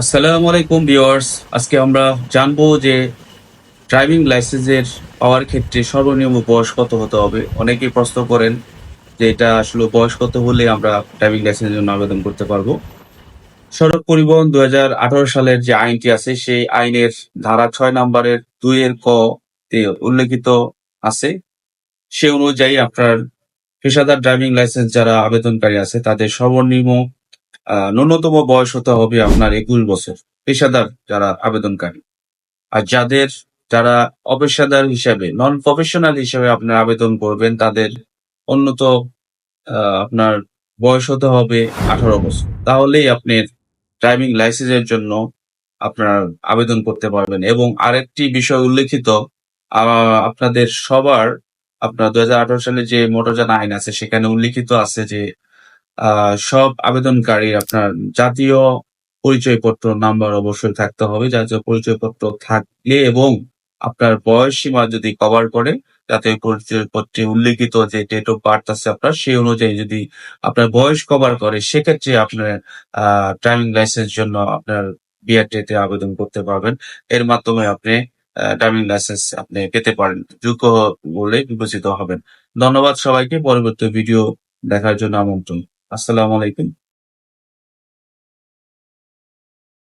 আসসালামু আলাইকুম, ভিউয়ার্স। আজকে আমরা জানব যে ড্রাইভিং লাইসেন্সের পাওয়ার ক্ষেত্রে সর্বনিম্ন বয়স কত হতে হবে। অনেকেই প্রশ্ন করেন যে এটা আসলে বয়স কত হলে আমরা ড্রাইভিং লাইসেন্সের জন্য আবেদন করতে পারব। সড়ক পরিবহন দুই হাজার আঠারো সালের যে আইনটি আছে, সেই আইনের ধারা ছয় নম্বরের দুই এর ক উল্লেখিত আছে। সে অনুযায়ী আপনার পেশাদার ড্রাইভিং লাইসেন্স যারা আবেদনকারী আছে, তাদের সর্বনিম্ন ন্যূনতম বয়স হতে হবে আপনার একুশ বছর পেশাদার যারা আবেদনকারী। আর যাদের যারা অপেশাদার হিসাবে নন প্রফেশনাল হিসাবে আপনার আবেদন করবেন তাদের আহ, আপনার বয়স হতে হবে আঠারো বছর। তাহলেই আপনি ড্রাইভিং লাইসেন্সের জন্য আপনার আবেদন করতে পারবেন। এবং আরেকটি বিষয় উল্লেখিত আপনাদের সবার আপনার দু হাজার আঠারো সালে যে মোটরযান আইন আছে সেখানে উল্লেখিত আছে যে সব আবেদনকারী আপনার জাতীয় পরিচয়পত্র নাম্বার অবশ্যই থাকতে হবে। জাতীয় পরিচয়পত্র থাকলে এবং আপনার বয়স সীমা যদি কভার করে, জাতীয় পরিচয়পত্রে উল্লেখিত যে ডেট অফ বার্থ আছে আপনার, সেই অনুযায়ী যদি আপনার বয়স কভার করে, সেক্ষেত্রে আপনার ড্রাইভিং লাইসেন্স জন্য আপনার বিআরটিতে আবেদন করতে পারবেন। এর মাধ্যমে আপনি ড্রাইভিং লাইসেন্স আপনি পেতে পারেন। যোগ্য বলে বিবেচিত হবেন। ধন্যবাদ সবাইকে। পরবর্তী ভিডিও দেখার জন্য আমন্ত্রণ। আসসালামু আলাইকুম।